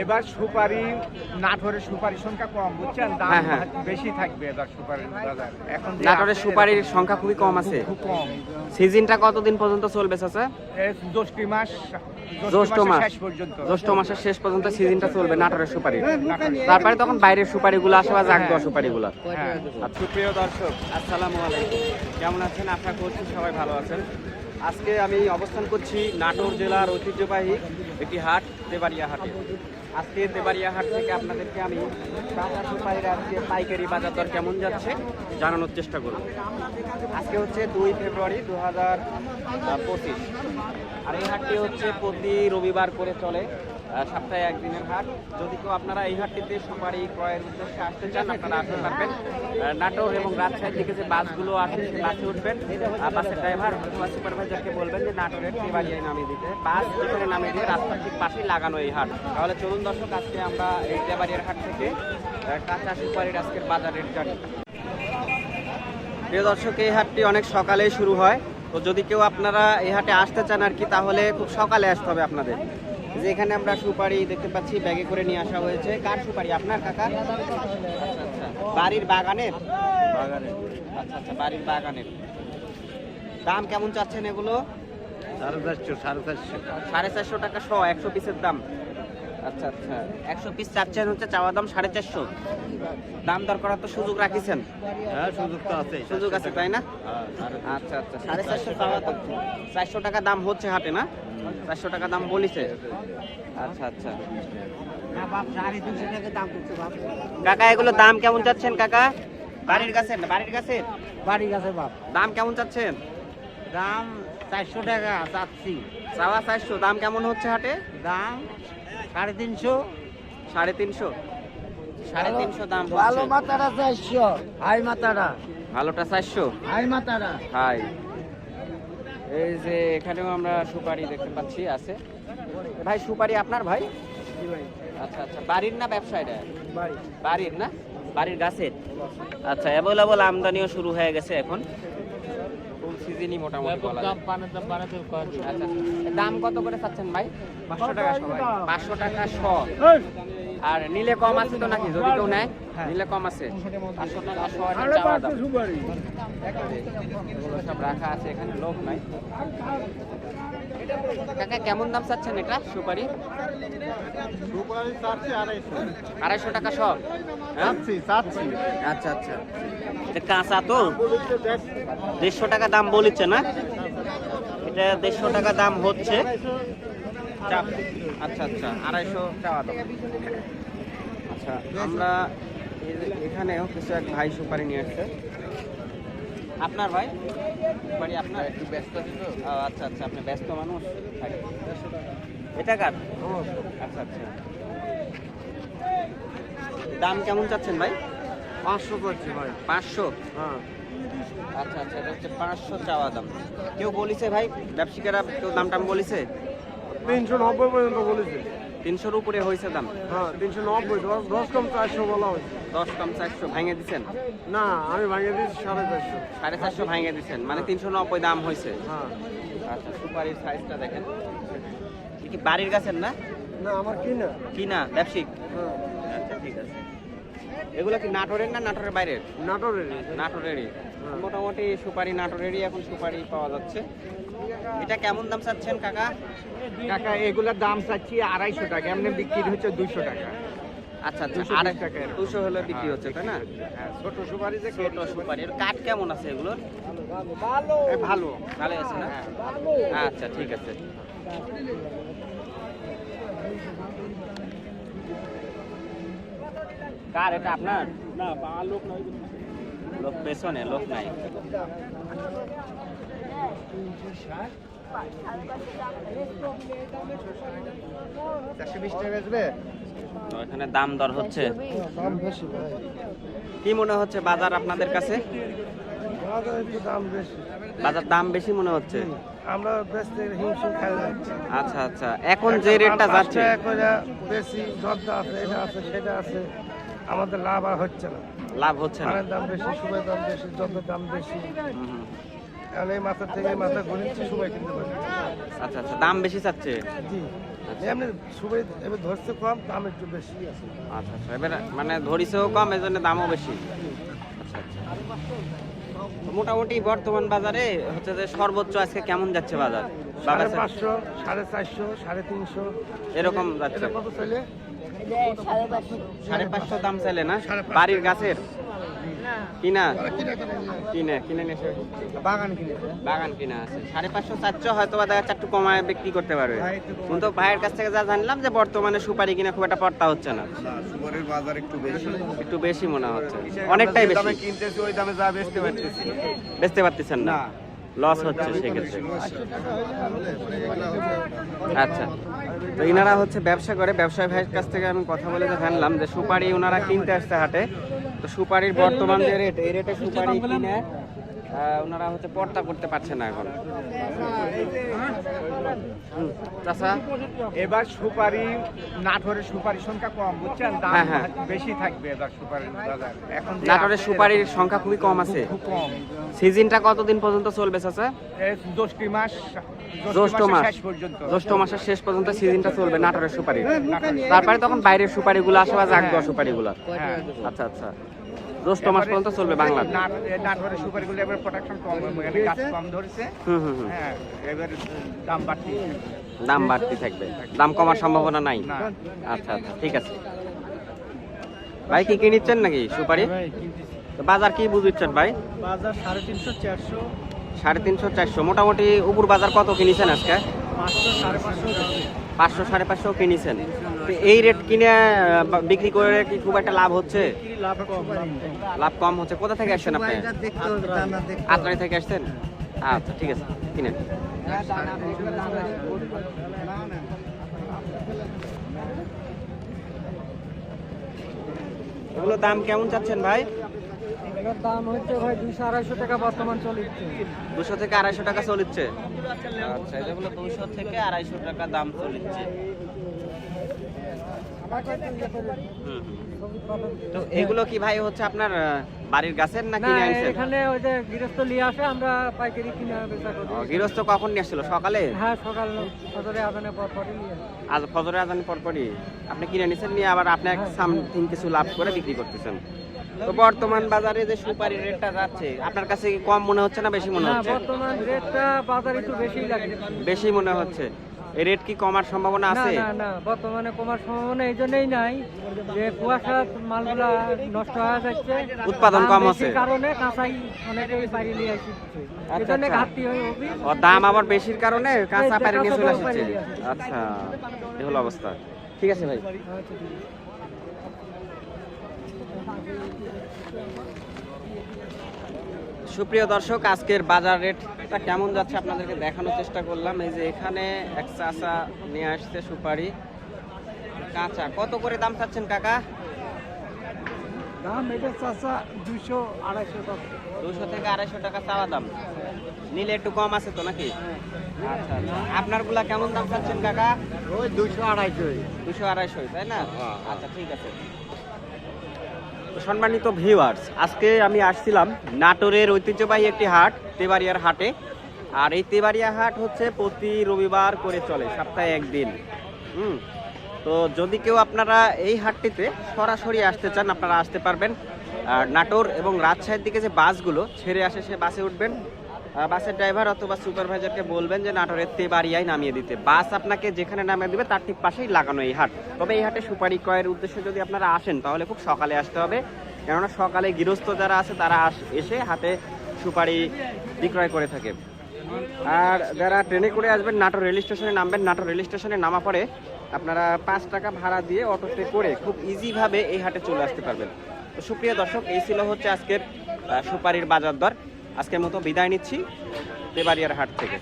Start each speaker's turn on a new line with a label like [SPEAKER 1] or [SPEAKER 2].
[SPEAKER 1] এবার সুপারি নাটোরের সুপারির সংখ্যা কম বুঝছেন? দাম
[SPEAKER 2] হ্যাঁ, হ্যাঁ।
[SPEAKER 1] বেশি থাকবে এবার সুপারির বাজার। এখন
[SPEAKER 2] নাটোরের সুপারির সংখ্যা খুবই কম আছে।
[SPEAKER 1] খুব কম।
[SPEAKER 2] সিজনটা কতদিন পর্যন্ত চলবে চাচা?
[SPEAKER 1] জ্যৈষ্ঠ মাস
[SPEAKER 2] জ্যৈষ্ঠ মাস।
[SPEAKER 1] শেষ পর্যন্ত।
[SPEAKER 2] জ্যৈষ্ঠ মাসের শেষ পর্যন্ত সিজনটা চলবে নাটোরের সুপারি। তারপরে তখন বাইরের সুপারিগুলো আসে বা সুপারিগুলো।
[SPEAKER 1] হ্যাঁ।
[SPEAKER 2] আর সুপ্রিয় দর্শক আসসালামু আলাইকুম। কেমন আছেন? আশা করছি সবাই ভালো আছেন। আজকে আমি অবস্থান করছি নাটোর জেলার ঐতিহ্যবাহী একটি হাট দেবারিয়া হাটে। আজকে দেবারিয়া হাট থেকে আপনাদেরকে আমি কাঁচা সুপারির আজকে পাইকারি বাজার দর কেমন যাচ্ছে জানানোর চেষ্টা করব। আজকে হচ্ছে দুই ফেব্রুয়ারি দু হাজার পঁচিশ। আর এই হাটটি হচ্ছে প্রতি রবিবার করে চলে সপ্তাহে একদিনের হাট। যদি কেউ আপনারা এই হাটটিতে সুপারি ক্রয়ের উদ্দেশ্যে আসতে চান, আপনারা আসতে পারবেন। নাটোর এবং রাজশাহী থেকে যে বাসগুলো আসে সেই বাসে উঠবেন। বাসের ড্রাইভার অথবা সুপারভাইজারকে বলবেন যে, নাটোরের টেবালিয়ায় নামিয়ে দিতে। বাস যেখানে নামিয়ে দিয়ে রাস্তার ঠিক পাশেই লাগানো এই হাট। তাহলে চলুন দর্শক আজকে আমরা এই টেবালিয়ার হাট থেকে কাঁচা সুপারির আজকের বাজারের জানি। প্রিয় দর্শক এই হাটটি অনেক সকালেই শুরু হয়। তো যদি কেউ আপনারা এই হাটে আসতে চান আর কি তাহলে খুব সকালে আসতে হবে আপনাদের। যে এখানে আমরা সুপারি দেখতে পাচ্ছি ব্যাগে করে নিয়ে আসা হয়েছে। কার সুপারি? আপনার কাকা? বাড়ির বাগানের? আচ্ছা আচ্ছা বাড়ির বাগানের। দাম কেমন চাচ্ছেন এগুলো?
[SPEAKER 1] সাড়ে চারশো সাড়ে চারশো।
[SPEAKER 2] সাড়ে চারশো টাকা শ একশো পিসের দাম। আচ্ছা আচ্ছা। একশো পিস চাচ্ছেন হচ্ছে চাওয়া দাম সাড়ে চারশো। দাম দর করার তো সুযোগ রাখিছেন?
[SPEAKER 1] হ্যাঁ সুযোগ তো আছে
[SPEAKER 2] সুযোগ আছে তাই না? আচ্ছা আচ্ছা সাড়ে চারশো টাকা তো চারশো টাকা দাম হচ্ছে হাটে না? চারশো টাকা দাম বলিছে। আচ্ছা আচ্ছা। কাকা এগুলো দাম কেমন চাচ্ছেন কাকা? বাড়ির কাছে বাড়ির কাছে?
[SPEAKER 3] বাড়ি গেছে বাপ।
[SPEAKER 2] দাম কেমন চাচ্ছেন?
[SPEAKER 3] দাম চারশো টাকা চাচ্ছি।
[SPEAKER 2] চাওয়া চারশো দাম কেমন হচ্ছে হাটে?
[SPEAKER 3] দাম সাড়ে তিনশো?
[SPEAKER 2] সাড়ে তিনশো। সাড়ে তিনশো দাম
[SPEAKER 3] ভালো মাথাটা চারশো। হাই মাথাটা।
[SPEAKER 2] ভালোটা চারশো?
[SPEAKER 3] হাই মাথাটা।
[SPEAKER 2] হাই। এই যে এখানেও আমরা সুপারি দেখতে পাচ্ছি আছে। ভাই সুপারি আপনার ভাই? আচ্ছা আচ্ছা। বাড়ির না ব্যবসা এটা বাড়ির না? বাড়ির গাছের? আচ্ছা অ্যাভেলেবল আমদানিও শুরু হয়ে গেছে এখন। সিজনই মোটামুটি বলা যায়।
[SPEAKER 3] পানের দাম বানাতে
[SPEAKER 2] আচ্ছা আচ্ছা। দাম কত করে চাচ্ছেন ভাই?
[SPEAKER 1] পাঁচশো টাকা সবাই।
[SPEAKER 2] পাঁচশো টাকা শ। আর নিলে কম আছে তো নাকি? যদি কেউ নেয় নিলে কম আছে। সব রাখা এখানে লোক নাই। কাকা কেমন দাম চাচ্ছেন এটা সুপারি?
[SPEAKER 1] আড়াইশো।
[SPEAKER 2] টাকা সব? হ্যাঁ? আচ্ছা আচ্ছা। এটা কাঁচা তো? দেড়শো টাকা দাম বলেছে না? এটা দেড়শো টাকা দাম হচ্ছে। চা- আচ্ছা আচ্ছা আড়াইশো চাওয়া দাম আচ্ছা আমরা এখানেও কিছু এক ভাই সুপারি নিয়ে আসছে আপনার ভাই? সুপারি আপনার? একটু ব্যস্ত ছিল। আচ্ছা আচ্ছা আপনি ব্যস্ত মানুষ। এটা কার? আচ্ছা আচ্ছা। দাম কেমন চাচ্ছেন ভাই?
[SPEAKER 1] পাঁচশো করছি ভাই।
[SPEAKER 2] পাঁচশো?
[SPEAKER 1] হ্যাঁ।
[SPEAKER 2] আচ্ছা আচ্ছা এটা হচ্ছে পাঁচশো চাওয়া দাম। কেউ বলিছে ভাই? ব্যবসায়ীরা কেউ দাম টাম বলিছে?
[SPEAKER 1] তিনশো নব্বই পর্যন্ত বলেছে।
[SPEAKER 2] তিনশোর উপরে হয়েছে দাম?
[SPEAKER 1] হ্যাঁ তিনশো নব্বই দশ দশ কম চারশো বলা হয়েছে।
[SPEAKER 2] দশ কম চারশো ভাঙে দিচ্ছেন
[SPEAKER 1] না আমি ভাঙিয়ে দিচ্ছি সাড়ে চারশো।
[SPEAKER 2] সাড়ে চারশো ভাঙে দিচ্ছেন মানে তিনশো নব্বই দাম হয়েছে।
[SPEAKER 1] হ্যাঁ।
[SPEAKER 2] আচ্ছা সুপারির সাইজটা দেখেন। কি বাড়ির গাছের না?
[SPEAKER 1] না আমার কি না
[SPEAKER 2] কি না ব্যবসায়িক
[SPEAKER 1] হ্যাঁ।
[SPEAKER 2] আচ্ছা ঠিক আছে। এগুলো কি নাটোরের না নাটোরের বাইরের?
[SPEAKER 1] নাটোরের
[SPEAKER 2] নাটোরেরই। মোটামুটি সুপারি নাটোরেরই এখন সুপারি পাওয়া যাচ্ছে। এটা কেমন দাম চাচ্ছেন কাকা?
[SPEAKER 1] কাকা এগুলোর দাম চাচ্ছি আড়াইশো টাকা এমনি বিক্রি হচ্ছে দুইশো টাকা।
[SPEAKER 2] আচ্ছা আচ্ছা
[SPEAKER 1] 220
[SPEAKER 2] আড়াই
[SPEAKER 1] টাকা
[SPEAKER 2] দুশো হলে বিক্রি হচ্ছে তাই না?
[SPEAKER 1] হ্যাঁ ছোট সুপারি যে
[SPEAKER 2] ছোট সুপারি এর কাঠ কেমন আছে এগুলোর?
[SPEAKER 1] ভালো।
[SPEAKER 2] ভালো। আছে না? আচ্ছা ঠিক আছে। কার এটা আপনার?
[SPEAKER 1] না লোক নয়।
[SPEAKER 2] লোক পেছনে লোক নাই
[SPEAKER 1] চারশো বিশ টাকা বেচবে
[SPEAKER 2] তো এখানে দাম দর হচ্ছে। কি মনে হচ্ছে বাজার আপনাদের কাছে?
[SPEAKER 1] বাজার দাম বেশি।
[SPEAKER 2] মনে হচ্ছে?
[SPEAKER 1] আমরা বেচতে হিমশিম খাই
[SPEAKER 2] আচ্ছা আচ্ছা। এখন যে রেটটা যাচ্ছে?
[SPEAKER 1] বেশি আছে এটা আছে সেটা আছে। আমাদের লাভ আর হচ্ছে না।
[SPEAKER 2] লাভ হচ্ছে না।
[SPEAKER 1] দাম বেশি সুবের দাম বেশি দাম বেশি।
[SPEAKER 2] হুম।
[SPEAKER 1] এই মাথা থেকে মাথা ঘুরিয়েছি সবাই কিনতে পারি
[SPEAKER 2] আচ্ছা আচ্ছা দাম বেশি চাচ্ছে?
[SPEAKER 1] জি। এমনি এবার ধরছে কম দাম একটু বেশি আছে।
[SPEAKER 2] আচ্ছা আচ্ছা এবার মানে ধরিছেও কম এই জন্য দামও বেশি। আচ্ছা আচ্ছা। মোটামুটি বর্তমান বাজারে হচ্ছে যে সর্বোচ্চ আজকে কেমন যাচ্ছে বাজার?
[SPEAKER 1] সাড়ে পাঁচশো সাড়ে চারশো সাড়ে তিনশো।
[SPEAKER 2] এরকম যাচ্ছে।
[SPEAKER 1] কত চলে
[SPEAKER 2] সাড়ে পাঁচশো। দাম চাইলে না? বাড়ির গাছের? কিনা?
[SPEAKER 1] কিনা কিনা নিয়ে আসে।
[SPEAKER 2] কিনে কিনে নিয়ে
[SPEAKER 1] বাগান কিনে
[SPEAKER 2] বাগান কিনা আছে সাড়ে পাঁচশো চারশো হয়তো বা দেখা যাচ্ছে কমায় বিক্রি করতে পারবে। কিন্তু ভাইয়ের কাছ থেকে যা জানলাম যে বর্তমানে সুপারি কিনা খুব একটা পড়তা হচ্ছে না।
[SPEAKER 4] সুপারির বাজার একটু বেশি।
[SPEAKER 2] একটু বেশি মনে হচ্ছে। অনেকটাই
[SPEAKER 4] যে দামে কিনতেছি ওই দামে যা বেচতে পারতেছি।
[SPEAKER 2] বেচতে পারতেছেন না? লস হচ্ছে সেক্ষেত্রে। আচ্ছা। তো ইনারা হচ্ছে ব্যবসা করে। ব্যবসায়ী ভাইয়ের কাছ থেকে আমি কথা বলে জানলাম যে সুপারি ওনারা কিনতে আসতে হাটে। সুপারির বর্তমান যে রেট এই রেটে সুপারি কিনে ওনারা হচ্ছে পর্তা করতে পারছে না এখন।
[SPEAKER 5] এবার সুপারি নাটোরের সুপারির সংখ্যা কম বুঝছেন?
[SPEAKER 2] হ্যাঁ, হ্যাঁ।
[SPEAKER 5] বেশি থাকবে এবার সুপারির বাজার। এখন
[SPEAKER 2] নাটোরের সুপারির সংখ্যা খুবই কম আছে।
[SPEAKER 5] খুব কম।
[SPEAKER 2] সিজনটা কতদিন পর্যন্ত চলবে চাচা?
[SPEAKER 5] জ্যৈষ্ঠ মাস
[SPEAKER 2] জ্যৈষ্ঠ মাস। জ্যৈষ্ঠ মাসের শেষ পর্যন্ত সিজনটা চলবে নাটোরের সুপারি। তারপরে তখন বাইরের সুপারিগুলো আসে বা জাগদোয়া সুপারিগুলো।
[SPEAKER 5] হ্যাঁ।
[SPEAKER 2] আচ্ছা আচ্ছা। জ্যৈষ্ঠ মাস পর্যন্ত চলবে বাংলা
[SPEAKER 5] নাটোরের সুপারিগুলো এবার প্রোডাকশন কম এখানে গাছ কম ধরেছে।
[SPEAKER 2] হুম হুম হুম।
[SPEAKER 5] হ্যাঁ এবার দাম বাড়তি।
[SPEAKER 2] দাম বাড়তি থাকবে। দাম কমার সম্ভাবনা নাই? আচ্ছা আচ্ছা ঠিক আছে। ভাই কি কি নিচ্ছেন নাকি সুপারি? তো বাজার কি বুঝিচ্ছেন ভাই?
[SPEAKER 5] বাজার সাড়ে তিনশো চারশো।
[SPEAKER 2] সাড়ে তিনশো চারশো। মোটামুটি উপর বাজার কত কিনেছেন আজকে?
[SPEAKER 5] পাঁচশো সাড়ে পাঁচশো।
[SPEAKER 2] পাঁচশো সাড়ে পাঁচশো কিনেছেন। এই রেট কিনে বিক্রি করে কি খুব একটা লাভ হচ্ছে?
[SPEAKER 5] লাভ কম
[SPEAKER 2] হচ্ছে। কোথা থেকে আসছেন আপনি? আত্রাই থেকে আসছেন? আচ্ছা ঠিক আছে কিনেন। এগুলো দাম কেমন চাচ্ছেন ভাই?
[SPEAKER 3] দাম হচ্ছে ভাই দুইশো আড়াইশো টাকা বর্তমান চলছে
[SPEAKER 2] দুশো থেকে আড়াইশো টাকা চলিচ্ছে? আচ্ছা এগুলো দুশো থেকে আড়াইশো টাকা দাম হুম। তো এগুলো কি ভাই হচ্ছে আপনার বাড়ির গাছের না কিনে আনছেন
[SPEAKER 3] এখানে ওই যে গৃহস্থ নিয়ে আসে আমরা পাইকারি কিনে বেচা করি।
[SPEAKER 2] গৃহস্থ কখন নিয়ে আসছিল? সকালে?
[SPEAKER 3] হ্যাঁ সকাল সদরে আদানের পর পরই নিয়ে।
[SPEAKER 2] আজ ফজরের আজান পরপরই? আপনি কিনে নিছেন নিয়ে আবার আপনি সামথিং কিছু লাভ করে বিক্রি করতেছেন। তো বর্তমান বাজারে যে সুপারির রেটটা যাচ্ছে আপনার কাছে কি কম মনে হচ্ছে না বেশি মনে হচ্ছে?
[SPEAKER 3] বর্তমান রেটটা বাজার একটু বেশিই লাগে।
[SPEAKER 2] বেশি মনে হচ্ছে। এই রেট কি কমার সম্ভাবনা আছে?
[SPEAKER 3] না না বর্তমানে কমার সম্ভাবনা এই জন্যই নাই যে কুয়াশা মালগুলা নষ্ট হয়ে যাচ্ছে।
[SPEAKER 2] উৎপাদন কম হচ্ছে।
[SPEAKER 3] কারণে কাঁচাই অনেকেই বাইরে নিয়ে আসছে। এই
[SPEAKER 2] আচ্ছা।
[SPEAKER 3] ঘাটতি হয়ে
[SPEAKER 2] ও দাম আবার বেশির কারণে কাঁচা
[SPEAKER 3] এই
[SPEAKER 2] পারে নিয়ে চলে আসছে।
[SPEAKER 3] আসছে।
[SPEAKER 2] আচ্ছা এই হলো অবস্থা। ঠিক আছে ভাই। সুপ্রিয় দর্শক আজকের বাজার রেটটা কেমন যাচ্ছে আপনাদেরকে দেখানোর চেষ্টা করলাম। এই যে এখানে এক চাচা নিয়ে আসছে সুপারি। কাঁচা কত করে দাম চাচ্ছেন কাকা?
[SPEAKER 3] দাম এটা চাষা দুশো আড়াইশো টাকা।
[SPEAKER 2] দুশো থেকে আড়াইশো টাকা চাওয়া দাম। নিলে একটু কম আছে তো নাকি? আচ্ছা আচ্ছা। আপনারগুলা কেমন দাম চাচ্ছেন কাকা?
[SPEAKER 3] ওই দুশো আড়াইশো
[SPEAKER 2] দুশো আড়াইশো তাই না? আচ্ছা ঠিক আছে। সম্মানিত ভিউয়ার্স আজকে আমি আসছিলাম নাটোরের ঐতিহ্যবাহী একটি হাট, তেবাড়িয়ার হাটে। আর এই তেবাড়িয়া হাট হচ্ছে প্রতি রবিবার করে চলে, সপ্তাহে একদিন। হুম, তো যদি কেউ আপনারা এই হাটটিতে সরাসরি আসতে চান, আপনারা আসতে পারবেন। আর নাটোর এবং রাজশাহীর দিকে যে বাসগুলো ছেড়ে আসে, সে বাসে উঠবেন। বাসের ড্রাইভার অথবা সুপারভাইজারকে বলবেন যে নাটোরের তেবাড়িয়ায় নামিয়ে দিতে। বাস আপনাকে যেখানে নামিয়ে দিবে তার ঠিক পাশেই লাগানো এই হাট। তবে এই হাটে সুপারি ক্রয়ের উদ্দেশ্যে যদি আপনারা আসেন, তাহলে খুব সকালে আসতে হবে। কেননা সকালে গৃহস্থ যারা আছে, তারা এসে হাতে সুপারি বিক্রয় করে থাকে। আর যারা ট্রেনে করে আসবেন, নাটোর রেল স্টেশনে নামবেন, নাটোর রেল স্টেশনে নামা পরে আপনারা পাঁচ টাকা ভাড়া দিয়ে অটোতে করে খুব ইজিভাবে এই হাটে চলে আসতে পারবেন। তো সুপ্রিয় দর্শক, এই ছিল হচ্ছে আজকের সুপারির বাজার দর। আজকের মতো বিদায় নিচ্ছি দেবারিয়ার হাট থেকে।